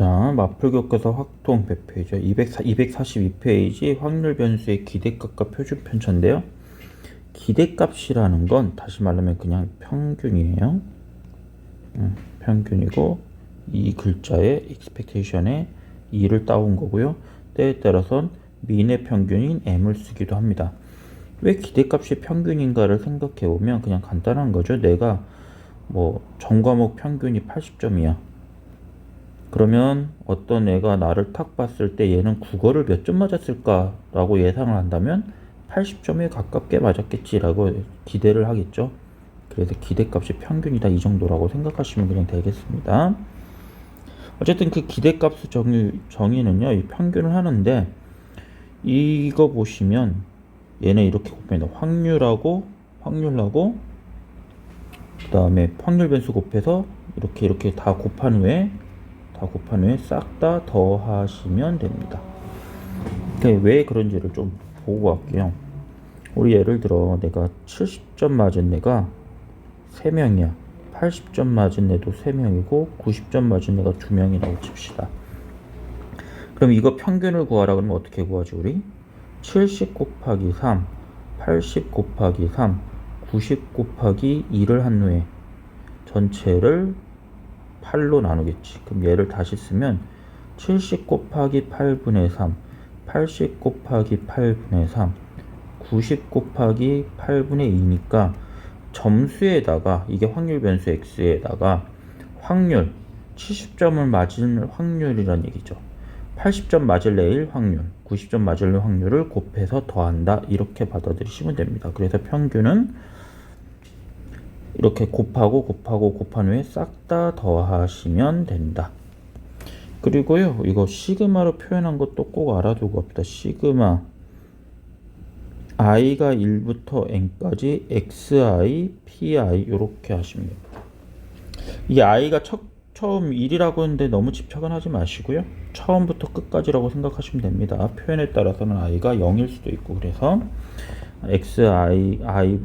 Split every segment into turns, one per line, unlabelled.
자, 마플 교과서 확통 100페이지, 200, 242페이지 확률 변수의 기대값과 표준 편차인데요. 기대값이라는 건 다시 말하면 그냥 평균이에요. 음, 평균이고 이 글자의 expectation에 2를 따온 거고요. 때에 따라선 민의 평균인 m을 쓰기도 합니다. 왜 기대값이 평균인가를 생각해 보면 그냥 간단한 거죠. 내가 뭐 전과목 평균이 80점이야. 그러면 어떤 애가 나를 탁 봤을 때 얘는 국어를 몇 점 맞았을까라고 예상을 한다면 80점에 가깝게 맞았겠지라고 기대를 하겠죠. 그래서 기대값이 평균이다 이 정도라고 생각하시면 그냥 되겠습니다. 어쨌든 그 기대값 정의, 정의는요, 이 평균을 하는데 이거 보시면 얘네 이렇게 곱합니다. 확률하고 확률하고 그 다음에 확률 변수 곱해서 이렇게 이렇게 다 곱한 후에 다 곱한 후에 싹 다 더하시면 됩니다. 그왜 그런지를 좀 보고 갈게요. 우리 예를 들어 내가 70점 맞은 애가 3명이야. 80점 맞은 애도 3명이고 90점 맞은 애가 2명이라고 칩시다. 그럼 이거 평균을 구하라 그러면 어떻게 구하지 우리? 70 곱하기 3, 80 곱하기 3, 90 곱하기 2를 한 후에 전체를 8로 나누겠지. 그럼 얘를 다시 쓰면 70 곱하기 8분의 3, 80 곱하기 8분의 3, 90 곱하기 8분의 2니까 점수에다가 이게 확률 변수 x에다가 확률 70점을 맞을 확률이란 얘기죠. 80점 맞을 애일 확률, 90점 맞을 확률을 곱해서 더한다. 이렇게 받아들이시면 됩니다. 그래서 평균은 이렇게 곱하고 곱하고 곱한 후에 싹 다 더하시면 된다. 그리고요, 이거 시그마로 표현한 것도 꼭 알아두고 갑니다. 시그마 i가 1부터 n까지 xi, pi 이렇게 하시면 됩니다. 이 i가 첫, 처음 1이라고 했는데 너무 집착은 하지 마시고요. 처음부터 끝까지라고 생각하시면 됩니다. 표현에 따라서는 i가 0일 수도 있고 그래서 xi, i,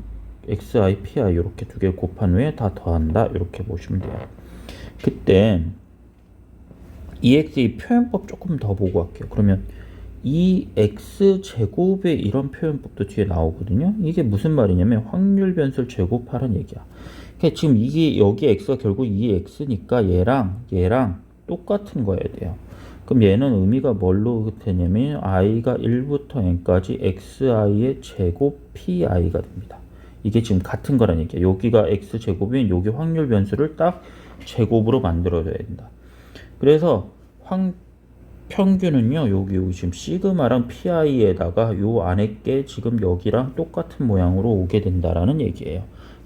xi, pi 이렇게 두 개 곱한 후에 다 더한다 이렇게 보시면 돼요. 그때 EX의 표현법 조금 더 보고 갈게요. 그러면 이 x 제곱의 이런 표현법도 뒤에 나오거든요. 이게 무슨 말이냐면 확률 변수를 제곱하라는 얘기야. 그러니까 지금 이게 여기 x가 결국 이 x니까 얘랑 얘랑 똑같은 거여야 돼요. 그럼 얘는 의미가 뭘로 되냐면 i가 1부터 n까지 xi의 제곱 pi가 됩니다. 이게 지금 같은 얘기야. 여기가 x 제곱이면 여기 확률 변수를 딱 제곱으로 만들어줘야 된다. 그래서 황 평균은요 여기, 여기 지금 시그마랑 pi에다가 요 안에 게 지금 여기랑 똑같은 모양으로 오게 된다라는 얘기예요.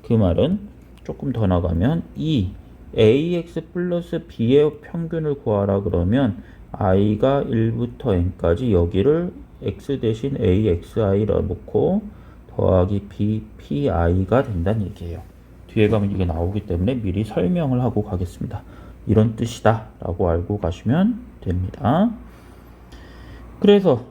그 말은 조금 더 나가면 이 ax 플러스 b의 평균을 구하라 그러면 i가 1부터 n까지 여기를 x 대신 axi라 놓고 더하기 b pi가 된다는 얘기예요. 뒤에 가면 이게 나오기 때문에 미리 설명을 하고 가겠습니다. 이런 뜻이다 라고 알고 가시면 됩니다. 그래서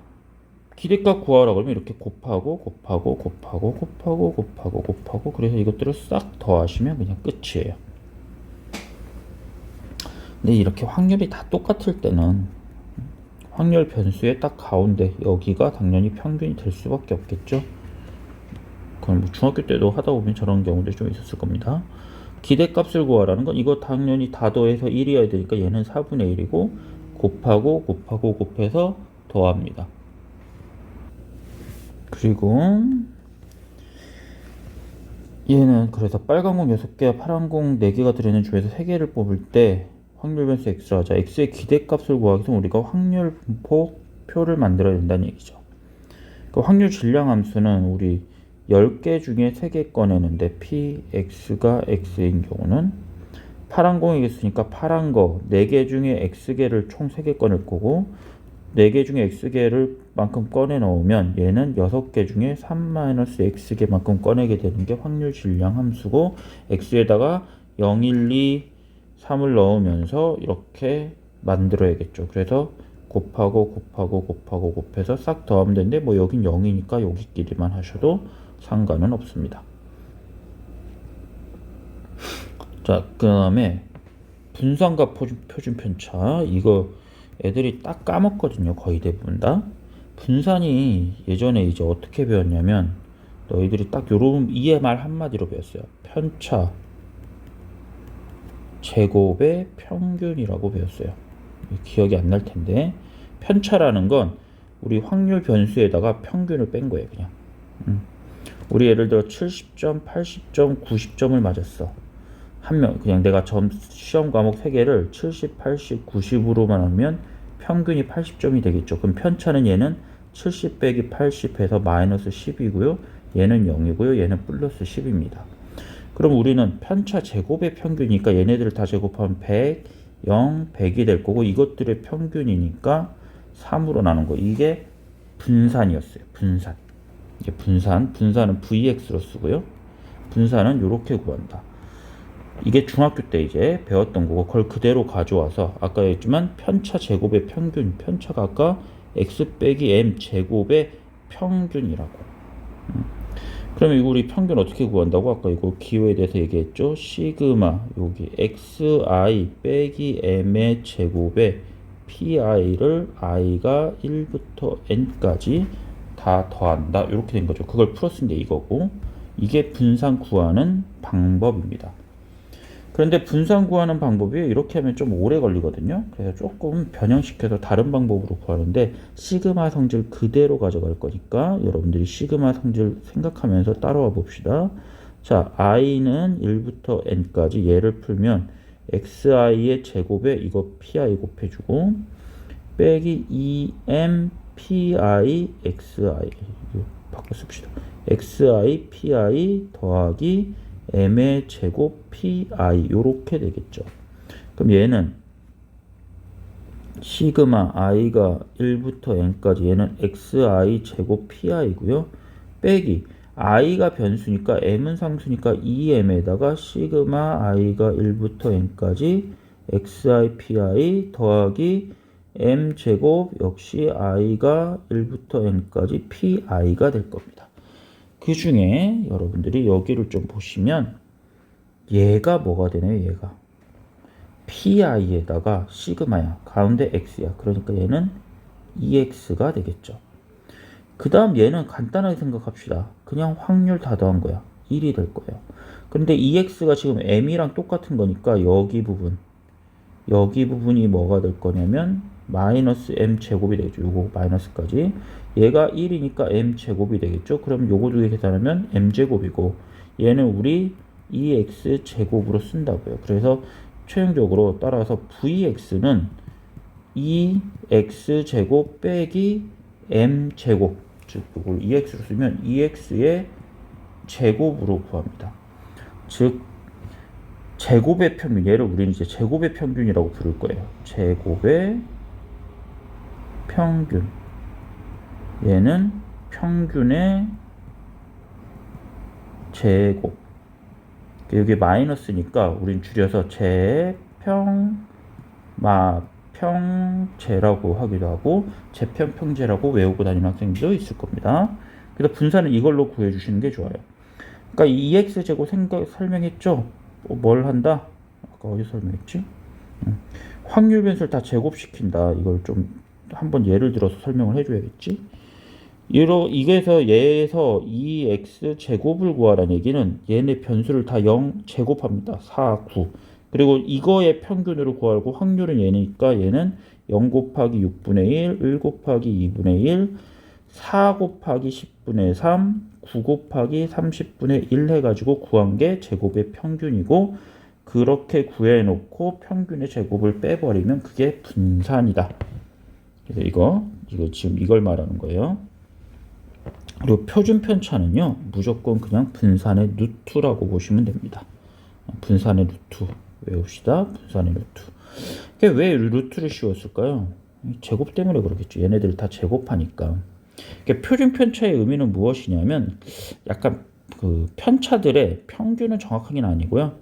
기대값 구하라 그러면 이렇게 곱하고 곱하고 곱하고 곱하고 곱하고 곱하고 그래서 이것들을 싹 더하시면 그냥 끝이에요. 근데 이렇게 확률이 다 똑같을 때는 확률 변수의 딱 가운데 여기가 당연히 평균이 될 수밖에 없겠죠. 뭐 중학교 때도 하다 보면 저런 경우도 좀 있었을 겁니다. 기대값을 구하라는 건 이거 당연히 다 더해서 1이어야 되니까 얘는 4분의 1이고 곱하고 곱하고 곱해서 더합니다. 그리고 얘는 그래서 빨간 공 6개, 파란 공 4개가 들어있는 중에서 3개를 뽑을 때 확률 변수 x로 하자. x의 기대값을 구하기 위해서 우리가 확률 분포 표를 만들어야 된다는 얘기죠. 그 확률 질량 함수는 우리 10개 중에 3개 꺼내는데 p, x가 x인 경우는 파란 공이겠으니까 파란 거 4개 중에 x개를 총 3개 꺼낼 거고 4개 중에 x개를 만큼 꺼내 넣으면 얘는 6개 중에 3-x개만큼 꺼내게 되는 게 확률 질량 함수고 x에다가 0, 1, 2, 3을 넣으면서 이렇게 만들어야겠죠. 그래서 곱하고 곱하고 곱하고 곱해서 싹 더하면 되는데 뭐 여긴 0이니까 여기끼리만 하셔도 상관은 없습니다. 자, 그 다음에 분산과 표준, 편차 이거 애들이 딱 까먹거든요. 거의 대부분 다. 분산이 예전에 이제 어떻게 배웠냐면 너희들이 딱 요런 말 한마디로 배웠어요. 편차 제곱의 평균이라고 배웠어요. 기억이 안 날 텐데 편차라는 건 우리 확률 변수에다가 평균을 뺀 거예요, 그냥. 음. 우리 예를 들어 70점, 80점, 90점을 맞았어. 한 명, 그냥 내가 점, 시험 과목 3개를 70, 80, 90으로만 하면 평균이 80점이 되겠죠. 그럼 편차는 얘는 70 빼기 80 해서 마이너스 10이고요. 얘는 0이고요. 얘는 플러스 10입니다. 그럼 우리는 편차 제곱의 평균이니까 얘네들을 다 제곱하면 100, 0, 100이 될 거고 이것들의 평균이니까 3으로 나눈 거. 이게 분산이었어요. 분산. 이게 분산. 분산은 VX로 쓰고요. 분산은 이렇게 구한다. 이게 중학교 때 이제 배웠던 거고 그걸 그대로 가져와서 아까 했지만 편차 제곱의 평균 편차가 아까 x 빼기 m 제곱의 평균이라고 음. 그러면 이거 우리 평균 어떻게 구한다고 아까 이거 기호에 대해서 얘기했죠 시그마 여기 xi 빼기 m의 제곱에 pi를 i가 1부터 n까지 다 더한다 이렇게 된 거죠 그걸 풀었으니까 이거고 이게 분산 구하는 방법입니다 그런데 분산 구하는 방법이 이렇게 하면 좀 오래 걸리거든요. 그래서 조금 변형시켜서 다른 방법으로 구하는데 시그마 성질 그대로 가져갈 거니까 여러분들이 시그마 성질 생각하면서 따라와 봅시다. 자, i는 1부터 n까지 얘를 풀면 xi의 제곱에 이거 pi 곱해주고 빼기 2m pi xi 바꿔 씁시다. xi pi 더하기 m의 제곱 pi 요렇게 되겠죠. 그럼 얘는 시그마 i가 1부터 n까지 얘는 xi 제곱 pi고요. 빼기 i가 변수니까 m은 상수니까 2m에다가 시그마 i가 1부터 n까지 xi pi 더하기 m 제곱 역시 i가 1부터 n까지 pi가 될 겁니다. 그 중에 여러분들이 여기를 좀 보시면 얘가 뭐가 되나요? 얘가 pi에다가 시그마야. 가운데 x야. 그러니까 얘는 ex가 되겠죠. 그 다음 얘는 간단하게 생각합시다. 그냥 확률 다 더한 거야. 1이 될 거예요. 그런데 ex가 지금 m이랑 똑같은 거니까 여기 부분 여기 부분이 뭐가 될 거냐면 마이너스 m 제곱이 되죠. 요거 마이너스까지. 얘가 1이니까 m 제곱이 되겠죠. 그럼 요거 두 개 계산하면 m 제곱이고 얘는 우리 2x 제곱으로 쓴다고요. 그래서 최종적으로 따라서 vx는 2x 제곱 빼기 m 제곱 즉 이걸 2x로 쓰면 2x의 제곱으로 구합니다. 즉 제곱의 평균 얘를 우리는 이제 제곱의 평균이라고 부를 거예요. 제곱의 평균 얘는 평균의 제곱 여기 마이너스니까 우린 줄여서 제평 마평제라고 하기도 하고 제평평제라고 외우고 다니는 학생들도 있을 겁니다. 그래서 분산을 이걸로 구해 주시는 게 좋아요. 그러니까 2x 제곱 생각 설명했죠. 어, 뭘 한다? 아까 어디 설명했지? 음. 확률 변수를 다 제곱시킨다. 이걸 좀 한번 예를 들어서 설명을 해줘야겠지. 이로 이게서 얘에서 2x 제곱을 구하라는 얘기는 얘네 변수를 다 0 제곱합니다. 4, 9. 그리고 이거의 평균으로 구하고 확률은 얘니까 얘는 0 곱하기 6분의 1, 1 곱하기 2분의 1, 4 곱하기 10분의 3, 9 곱하기 30분의 1 해가지고 구한 게 제곱의 평균이고 그렇게 구해놓고 평균의 제곱을 빼버리면 그게 분산이다. 이거 이거 지금 이걸 말하는 거예요. 그리고 표준 편차는요 무조건 그냥 분산의 루트라고 보시면 됩니다. 분산의 루트 외웁시다. 분산의 루트. 왜 루트를 씌웠을까요? 제곱 때문에 그러겠죠. 얘네들 다 제곱하니까. 표준 편차의 의미는 무엇이냐면 약간 그 편차들의 평균은 정확하게는 아니고요.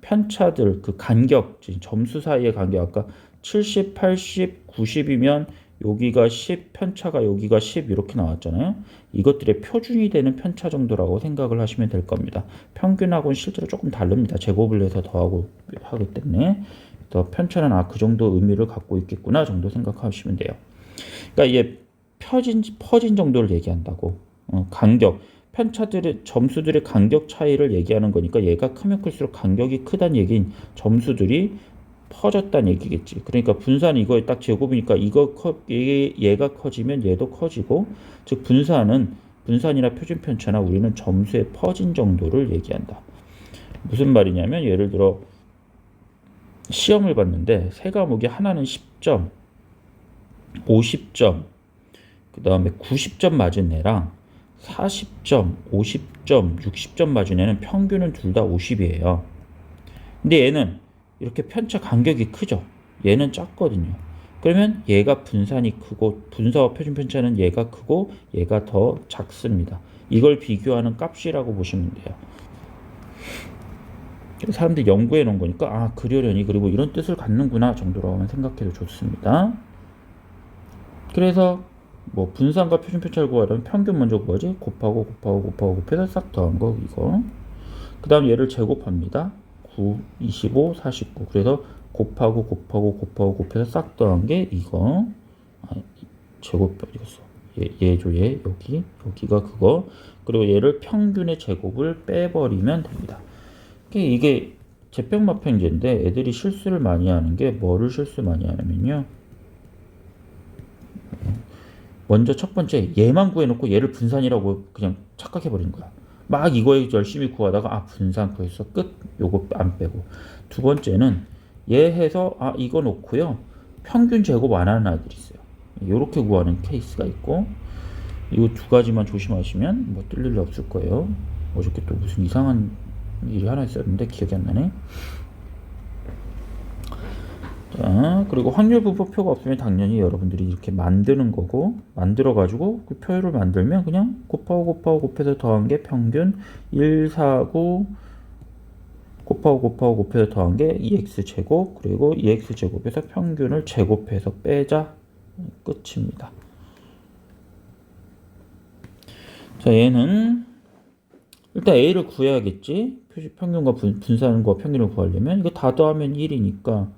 편차들 그 간격 점수 사이의 간격 아까 70, 80, 90이면 여기가 10, 편차가 여기가 10 이렇게 나왔잖아요. 이것들의 표준이 되는 편차 정도라고 생각을 하시면 될 겁니다. 평균하고는 실제로 조금 다릅니다. 제곱을 해서 더하고 하기 때문에. 그래서 편차는 아 그 정도 의미를 갖고 있겠구나 정도 생각하시면 돼요. 그러니까 이게 펴진 퍼진 정도를 얘기한다고 어, 간격 편차들의 점수들의 간격 차이를 얘기하는 거니까 얘가 크면 클수록 간격이 크다는 얘기인 점수들이 퍼졌다는 얘기겠지. 그러니까 분산 이거에 딱 제곱이니까 이거 커, 얘, 얘가 커지면 얘도 커지고 즉 분산은 분산이나 표준 편차나 우리는 점수의 퍼진 정도를 얘기한다. 무슨 말이냐면 예를 들어 시험을 봤는데 세 과목이 하나는 10점, 50점, 그 다음에 90점 맞은 애랑 40점, 50점, 60점 맞은 애는 평균은 둘 다 50이에요. 근데 얘는 이렇게 편차 간격이 크죠. 얘는 작거든요. 그러면 얘가 분산이 크고 분사와 표준 편차는 얘가 크고 얘가 더 작습니다. 이걸 비교하는 값이라고 보시면 돼요. 사람들이 연구해 놓은 거니까 아 그려려니 그리고 이런 뜻을 갖는구나 정도로만 생각해도 좋습니다. 그래서 뭐 분산과 표준 편차를 구하려면 평균 먼저 구하지 곱하고 곱하고 곱하고 곱해서 싹 더한 거 이거 그 다음 얘를 제곱합니다 9, 25, 49 그래서 곱하고 곱하고 곱하고 곱해서 싹 더한 게 이거. 아, 제곱 어디갔어 얘, 얘죠 얘. 여기 여기가 그거. 그리고 얘를 평균의 제곱을 빼버리면 됩니다. 이게, 제평마평제인데 애들이 실수를 많이 하는 게 뭐를 실수 많이 하냐면요. 먼저 첫 번째 얘만 구해놓고 얘를 분산이라고 그냥 착각해 버린 거야. 막 이거에 열심히 구하다가 아 분산 구했어 끝 요거 안 빼고 두 번째는 얘 해서 아 이거 놓고요 평균 제곱 안 하는 아이들이 있어요. 요렇게 구하는 케이스가 있고 이거 두 가지만 조심하시면 뭐 뜰 일이 없을 거예요. 어저께 또 무슨 이상한 일이 하나 있었는데 기억이 안 나네. 자, 그리고 확률 분포표가 없으면 당연히 여러분들이 이렇게 만드는 거고 만들어 가지고 그 표를 만들면 그냥 곱하고 곱하고 곱해서 더한 게 평균 1, 4, 9 곱하고 곱하고 곱해서 더한 게 2x 제곱 그리고 2x 제곱에서 평균을 제곱해서 빼자. 끝입니다. 자 얘는 일단 a를 구해야겠지? 표시 평균과 분, 분산과 평균을 구하려면 이거 다 더하면 1이니까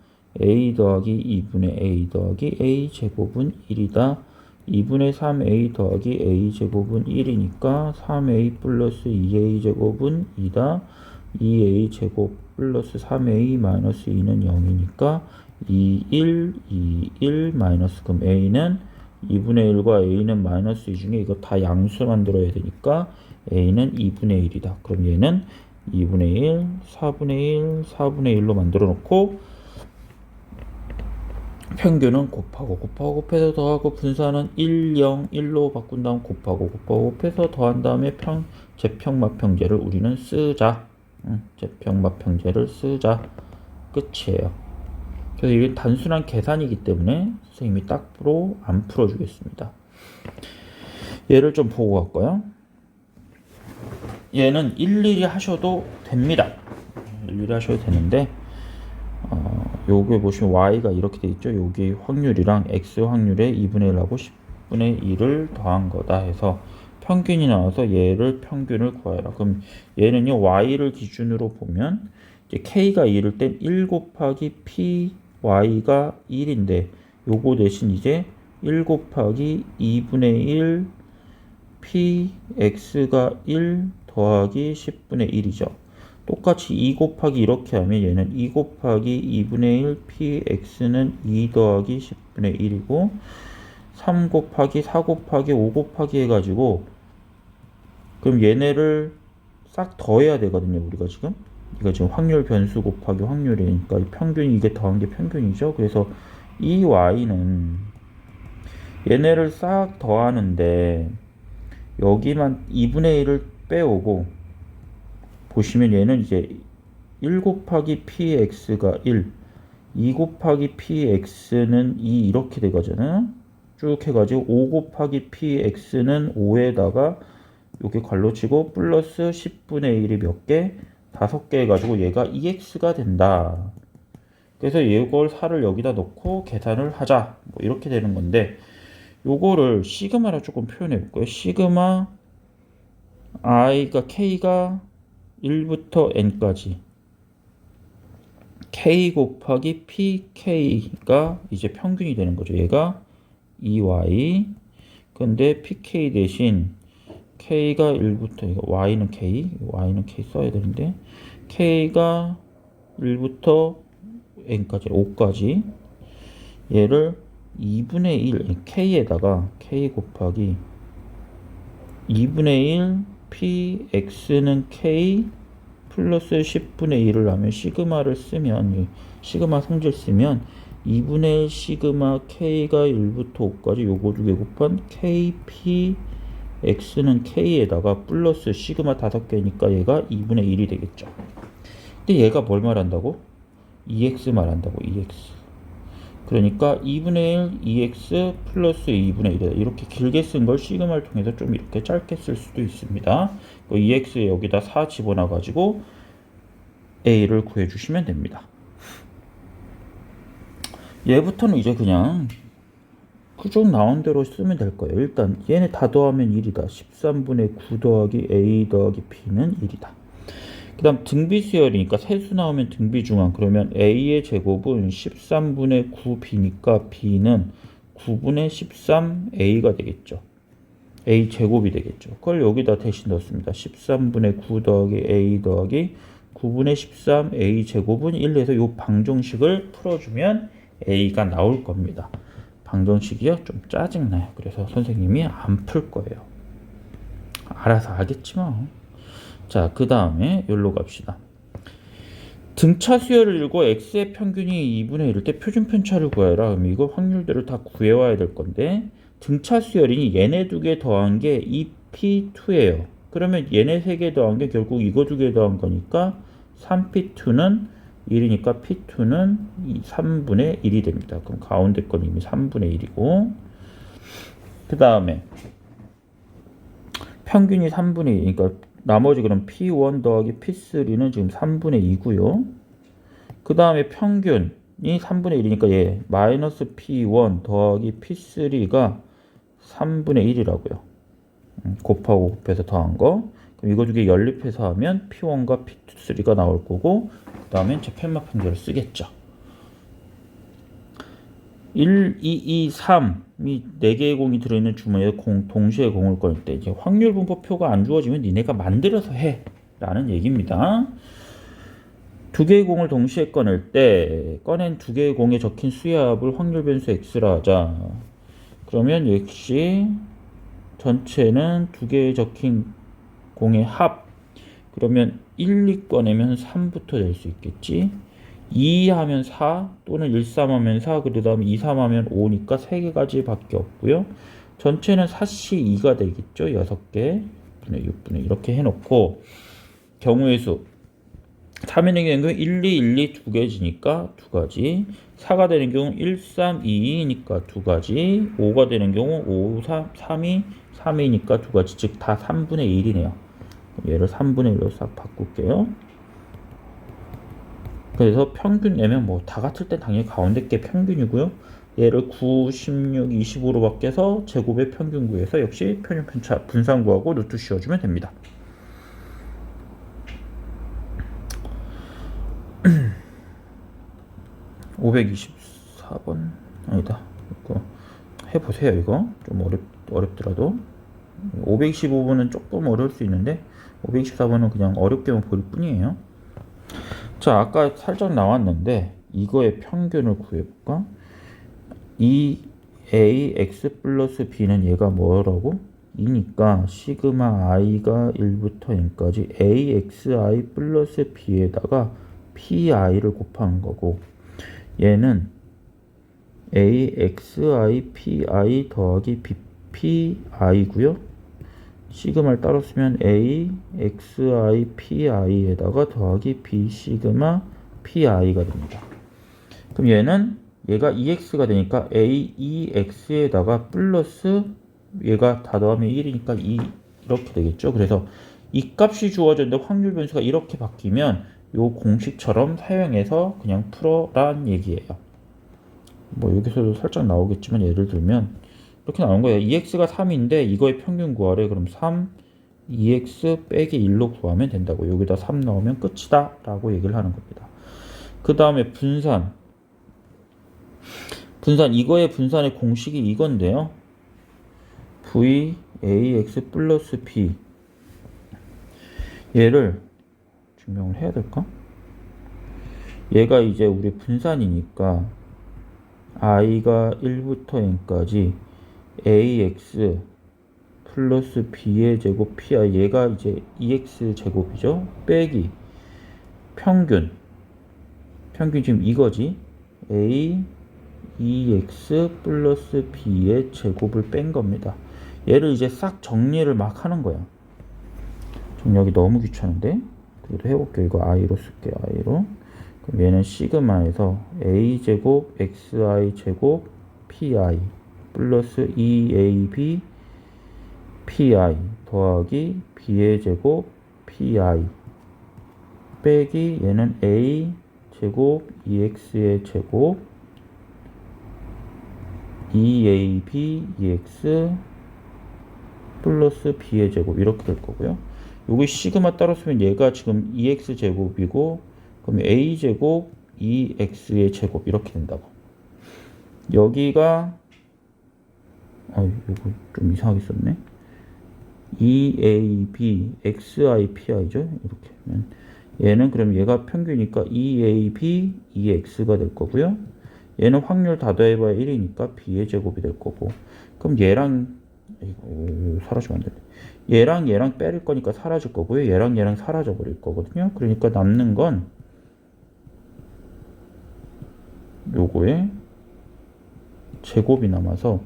a 더하기 2분의 a 더하기 a 제곱은 1이다. 2분의 3a 더하기 a 제곱은 1이니까 3a 플러스 2a 제곱은 2다. 2a 제곱 플러스 3a 마이너스 2는 0이니까 2, 1, 2, 1 마이너스 그럼 a는 2분의 1과 a는 마이너스 2 중에 이거 다 양수 만들어야 되니까 a는 2분의 1이다. 그럼 얘는 2분의 1, 4분의 1, 4분의 1로 만들어 놓고 평균은 곱하고 곱하고 곱해서 더하고 분산은 1, 0, 1로 바꾼 다음 곱하고 곱하고 곱해서 더한 다음에 평 제평마평제를 우리는 쓰자. 응, 제평마평제를 쓰자. 끝이에요. 그래서 이게 단순한 계산이기 때문에 선생님이 딱으로 안 풀어주겠습니다. 얘를 좀 보고 갈까요? 얘는 일일이 하셔도 됩니다. 일일이 하셔도 되는데 어, 요게 보시면 y가 이렇게 돼 있죠. 여기 확률이랑 x 확률의 2분의 1하고 10분의 1을 더한 거다 해서 평균이 나와서 얘를 평균을 구하라. 그럼 얘는요 y를 기준으로 보면 k가 1일 땐 1 곱하기 p y가 1인데 요거 대신 이제 1 곱하기 2분의 1 p x가 1 더하기 10분의 1이죠. 똑같이 2 곱하기 이렇게 하면 얘는 2 곱하기 2분의 1 px는 2 더하기 10분의 1이고 3 곱하기 4 곱하기 5 곱하기 해가지고 그럼 얘네를 싹 더해야 되거든요 우리가 지금. 이거 지금 확률 변수 곱하기 확률이니까 평균이 이게 더한 게 평균이죠. 그래서 이 y는 얘네를 싹 더하는데 여기만 2분의 1을 빼오고 보시면 얘는 이제 1 곱하기 px가 1, 2 곱하기 px는 2 이렇게 되거든요. 쭉 해가지고 5 곱하기 px는 5에다가 이렇게 괄로 치고 플러스 10분의 1이 몇 개? 5개 해가지고 얘가 2x가 된다. 그래서 이걸 4를 여기다 넣고 계산을 하자. 뭐 이렇게 되는 건데 요거를 시그마로 조금 표현해 볼까요? 시그마 i가 k가 1부터 n까지. K 곱하기 pk가 이제 평균이 되는 거죠. 얘가 2y 근데 pk 대신 k가 1부터 이거 y는 k y는 k 써야 되는데 k가 1부터 n까지 5까지. 얘를 2분의 1 k에다가 k 곱하기 2분의 1 px는 k 플러스 10분의 1을 하면 시그마를 쓰면 이 시그마 성질 쓰면 2분의 1 시그마 k가 1부터 5까지 요거 두 개 곱한 kp x는 k에다가 플러스 시그마 다섯 개니까 얘가 2분의 1이 되겠죠. 근데 얘가 뭘 말한다고? EX 말한다고 EX. 그러니까 2분의 1 EX 플러스 2분의 1이다. 이렇게 길게 쓴 걸 시그마를 통해서 좀 이렇게 짧게 쓸 수도 있습니다. 그 EX 여기다 4 집어넣어 가지고 A를 구해 주시면 됩니다. 얘부터는 이제 그냥 그쪽 나온 대로 쓰면 될 거예요. 일단 얘네 다 더하면 1이다. 13분의 9 더하기 A 더하기 B는 1이다. 그 다음 등비 수열이니까 세수 나오면 등비 중앙 그러면 A의 제곱은 13분의 9B니까 B는 9분의 13A가 되겠죠. A 제곱이 되겠죠. 그걸 여기다 대신 넣습니다. 13분의 9 더하기 A 더하기 9분의 13 A 제곱은 1에서 요 방정식을 풀어주면 A가 나올 겁니다. 방정식이요? 좀 짜증나요. 그래서 선생님이 안 풀 거예요. 알아서 알겠지 뭐. 자, 그 다음에 여기로 갑시다. 등차 수열을 읽고 x의 평균이 2분의 1일 때 표준 편차를 구해라. 그럼 이거 확률대로 다 구해와야 될 건데 등차 수열이 얘네 두 개 더한 게 2p2예요. 그러면 얘네 세 개 더한 게 결국 이거 두 개 더한 거니까 3p2는 1이니까 p2는 3분의 1이 됩니다. 그럼 가운데 건 이미 3분의 1이고 그 다음에 평균이 3분의 2, 그러니까 나머지 그럼 P1 더하기 P3는 지금 3분의 2고요. 그 다음에 평균이 3분의 1이니까 얘 마이너스 P1 더하기 P3가 3분의 1이라고요. 음, 곱하고 곱해서 더한 거. 그럼 이거 두 개 연립해서 하면 P1과 P3가 나올 거고 그 다음에 제 펜마 판결을 쓰겠죠. 1, 2, 2, 3이 4개의 공이 들어있는 주머니에 공, 동시에 공을 꺼낼 때 이제 확률 분포표가 안 주어지면 니네가 만들어서 해 라는 얘기입니다. 두 개의 공을 동시에 꺼낼 때 꺼낸 두 개의 공에 적힌 수압을 확률 변수 x라 하자. 그러면 역시 전체는 두 개에 적힌 공의 합 그러면 1, 2 꺼내면 3부터 낼수 있겠지. 2 하면 4 또는 1, 3 하면 4그 다음에 2, 3 하면 5니까 3개 가지밖에 없고요. 전체는 4시 2가 되겠죠. 6개 분의 6분의 이렇게 해놓고 경우의 수 3인의 경우 1, 2, 1, 2 두 개지니까 두 가지 4가 되는 경우 1, 3, 2니까 두 가지 5가 되는 경우 5, 3, 3이 3이니까 두 가지 즉 다 3분의 1이네요. 얘를 3분의 1로 싹 바꿀게요. 그래서 평균 내면 뭐 다 같을 때 당연히 가운데 게 평균이고요. 얘를 9, 16, 25로 바뀌어서 제곱의 평균 구해서 역시 표준 편차 분산 구하고 루트 씌워주면 됩니다. (524번) 아니다 이거 해보세요 이거 좀 어렵, 어렵더라도 515번은 조금 어려울 수 있는데 524번은 그냥 어렵게만 보일 뿐이에요 자, 아까 살짝 나왔는데 이거의 평균을 구해볼까? 이 a x 플러스 b는 얘가 뭐라고? 2니까 시그마 i가 1부터 n까지 axi 플러스 b에다가 pi를 곱하는 거고 얘는 axi pi 더하기 bpi고요. 시그마를 따로 쓰면 a x i p i에다가 더하기 b 시그마 p i가 됩니다. 그럼 얘는 얘가 ex가 되니까 a e x에다가 플러스 얘가 다 더하면 1이니까 2 이렇게 되겠죠. 그래서 이 값이 주어졌는데 확률 변수가 이렇게 바뀌면 요 공식처럼 사용해서 그냥 풀어란 얘기예요. 뭐 여기서도 살짝 나오겠지만 예를 들면 이렇게 나온 거예요. 2x가 3인데 이거의 평균 구하래. 그럼 3 2x 빼기 1로 구하면 된다고. 여기다 3 넣으면 끝이다 라고 얘기를 하는 겁니다. 그 다음에 분산. 분산, 이거의 분산의 공식이 이건데요. v ax 플러스 b. 얘를 증명을 해야 될까? 얘가 이제 우리 분산이니까 i가 1부터 n까지 ax 플러스 b의 제곱 pi 얘가 이제 ex 제곱이죠. 빼기. 평균. 평균 지금 이거지. A ex 플러스 b의 제곱을 뺀 겁니다. 얘를 이제 싹 정리를 막 하는 거야. 정리하기 너무 귀찮은데? 그래도 해볼게요. 이거 i로 쓸게요. I로. 그럼 얘는 시그마에서 a 제곱 xi 제곱 pi 플러스 2ab pi 더하기 b의 제곱 pi 빼기 얘는 a 제곱 ex의 제곱 2ab ex 플러스 b의 제곱 이렇게 될 거고요. 여기 시그마 따로 쓰면 얘가 지금 2x 제곱이고 그럼 a 제곱 2x의 제곱 이렇게 된다고. 여기가 아 이거 좀 이상하게 썼네. 2ab xi pi죠 이렇게 하면 얘는 그럼 얘가 평균이니까 2ab 2x가 될 거고요. 얘는 확률 다 더해봐야 1이니까 b의 제곱이 될 거고 그럼 얘랑 이거, 사라지면 안 되네. 얘랑 얘랑 빼릴 거니까 사라질 거고요. 얘랑 얘랑 사라져 버릴 거거든요. 그러니까 남는 건 요거에 제곱이 남아서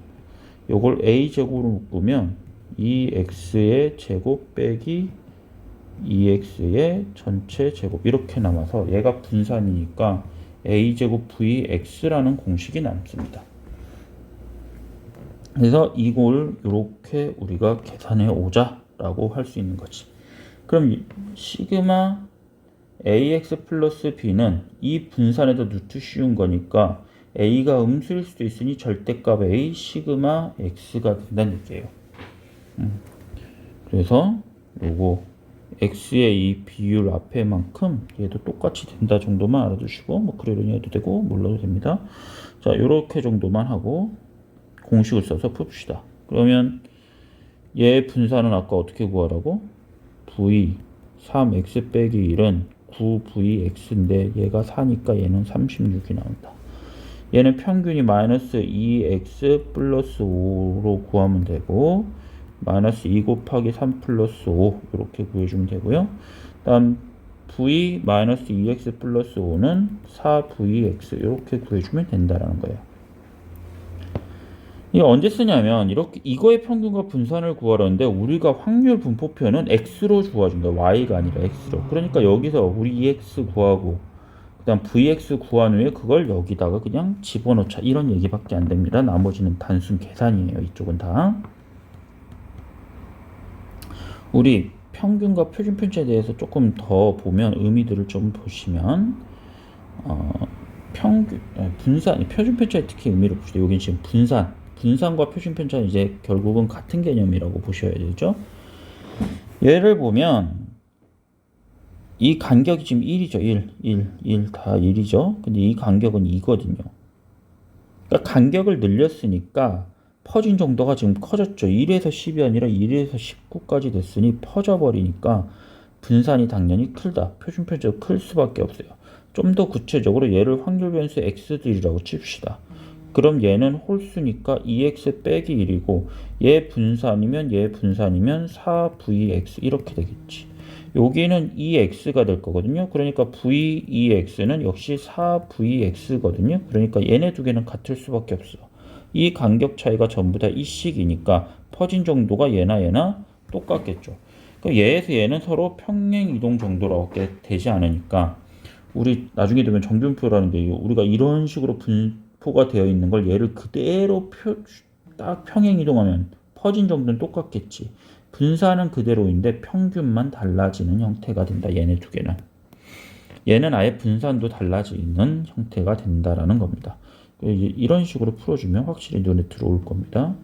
요걸 a 제곱으로 묶으면 2x의 제곱 빼기 2x의 전체 제곱 이렇게 남아서 얘가 분산이니까 a 제곱 vx라는 공식이 남습니다. 그래서 이걸 이렇게 우리가 계산해 오자라고 할 수 있는 거지. 그럼 이 시그마 ax 플러스 b는 이 분산에도 넣기 쉬운 거니까 a가 음수일 수도 있으니 절대값 a 시그마 x가 된다는 얘기예요. 음. 그래서 요거 x의 이 비율 앞에만큼 얘도 똑같이 된다 정도만 알아두시고 뭐 그러려니 해도 되고 몰라도 됩니다. 자 요렇게 정도만 하고 공식을 써서 풉시다. 그러면 얘 분산은 아까 어떻게 구하라고? v 3x 빼기 1은 9vx인데 얘가 4니까 얘는 36이 나온다. 얘는 평균이 마이너스 2x 플러스 5로 구하면 되고 마이너스 2 곱하기 3 플러스 5 이렇게 구해주면 되고요. 다음 v 마이너스 2x 플러스 5는 4vx 이렇게 구해주면 된다라는 거예요. 이 언제 쓰냐면 이렇게 이거의 평균과 분산을 구하려는데 우리가 확률 분포표는 x로 주어준다. y가 아니라 x로. 그러니까 여기서 우리 ex 구하고 그다음 vx 구한 후에 그걸 여기다가 그냥 집어넣자 이런 얘기밖에 안 됩니다. 나머지는 단순 계산이에요. 이쪽은 다. 우리 평균과 표준 편차에 대해서 조금 더 보면 의미들을 좀 보시면 어, 평균 아니, 분산 표준 편차에 특히 의미를 봅시다. 여기 지금 분산 분산과 표준 편차는 이제 결국은 같은 개념이라고 보셔야 되죠. 예를 보면 이 간격이 지금 1이죠. 1, 1, 1 다 1이죠. 근데 이 간격은 2거든요. 그러니까 간격을 늘렸으니까 퍼진 정도가 지금 커졌죠. 1에서 10이 아니라 1에서 19까지 됐으니 퍼져버리니까 분산이 당연히 크다. 표준 편차가 클 수밖에 없어요. 좀 더 구체적으로 얘를 확률 변수 x들이라고 칩시다. 그럼 얘는 홀수니까 2x 빼기 1이고 얘 분산이면 얘 분산이면 4vx 이렇게 되겠지. 여기는 2x가 될 거거든요. 그러니까 v 2x는 역시 4vx거든요. 그러니까 얘네 두 개는 같을 수밖에 없어. 이 간격 차이가 전부 다 이식이니까 퍼진 정도가 얘나 얘나 똑같겠죠. 그러니까 얘에서 얘는 서로 평행 이동 정도로밖에 되지 않으니까 우리 나중에 되면 정균표라는데 우리가 이런 식으로 분포가 되어 있는 걸 얘를 그대로 표, 딱 평행 이동하면 퍼진 정도는 똑같겠지. 분산은 그대로인데 평균만 달라지는 형태가 된다. 얘네 두 개는. 얘는 아예 분산도 달라지는 형태가 된다라는 겁니다. 이런 식으로 풀어주면 확실히 눈에 들어올 겁니다.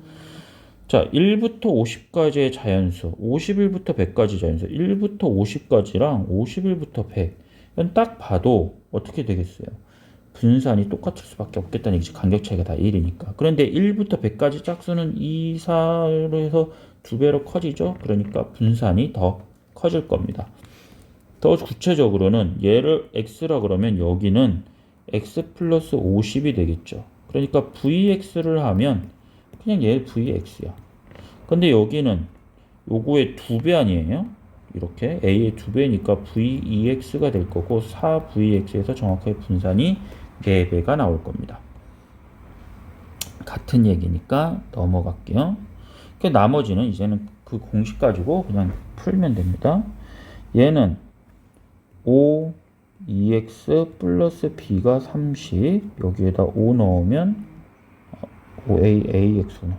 자, 1부터 50까지의 자연수, 51부터 100까지 자연수, 1부터 50까지랑 51부터 100. 그럼 딱 봐도 어떻게 되겠어요? 분산이 똑같을 수밖에 없겠다는 얘기지. 간격 차이가 다 1이니까. 그런데 1부터 100까지 짝수는 2, 4로 해서 두 배로 커지죠. 그러니까 분산이 더 커질 겁니다. 더 구체적으로는 얘를 x라 그러면 여기는 x 플러스 50이 되겠죠. 그러니까 vx를 하면 그냥 얘 vx야. 근데 여기는 요거의 두 배 아니에요? 이렇게 a의 두 배니까 v2x가 될 거고 4vx에서 정확하게 분산이 4배가 나올 겁니다. 같은 얘기니까 넘어갈게요. 그 나머지는 이제는 그 공식 가지고 그냥 풀면 됩니다. 얘는 5 2x 플러스 b가 30 여기에다 5 넣으면 5a ax구나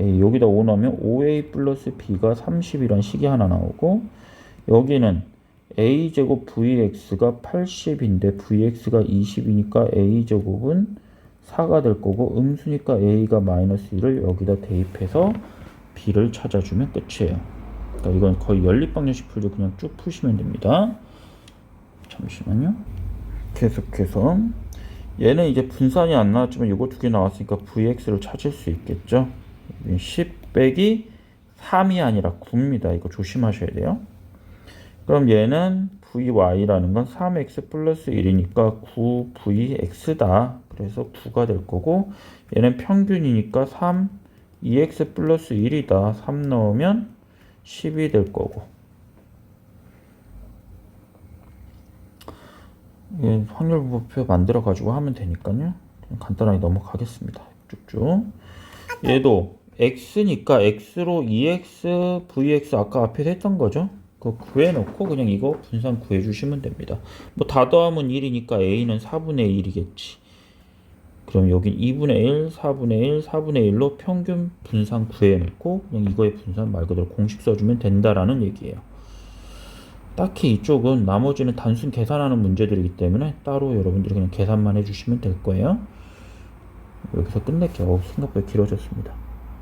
a, 여기다 5 넣으면 5a 플러스 b가 30이란 식이 하나 나오고 여기는 a제곱 vx가 80인데 vx가 20이니까 a제곱은 4가 될 거고 음수니까 a가 마이너스 1을 여기다 대입해서 b를 찾아주면 끝이에요. 그러니까 이건 거의 연립방정식 풀도 그냥 쭉 푸시면 됩니다. 잠시만요. 계속해서 얘는 이제 분산이 안 나왔지만 이거 두 개 나왔으니까 vx를 찾을 수 있겠죠. 10 빼기 3이 아니라 9입니다. 이거 조심하셔야 돼요. 그럼 얘는 vy라는 건 3x 플러스 1이니까 9vx다. 그래서 9가 될 거고 얘는 평균이니까 3 2x 플러스 1이다. 3 넣으면 10이 될 거고 예, 확률 분포표 만들어 가지고 하면 되니까요. 간단하게 넘어가겠습니다. 쭉쭉. 얘도 x니까 x로 2x, vx 아까 앞에서 했던 거죠. 그거 구해놓고 그냥 이거 분산 구해주시면 됩니다. 뭐 다 더하면 1이니까 a는 4분의 1이겠지. 그럼 여기 2분의 1, 4분의 1, 4분의 1로 평균 분산 구해놓고 그냥 이거의 분산 말 그대로 공식 써주면 된다라는 얘기예요. 딱히 이쪽은 나머지는 단순 계산하는 문제들이기 때문에 따로 여러분들이 그냥 계산만 해주시면 될 거예요. 여기서 끝낼게요. 생각보다 길어졌습니다.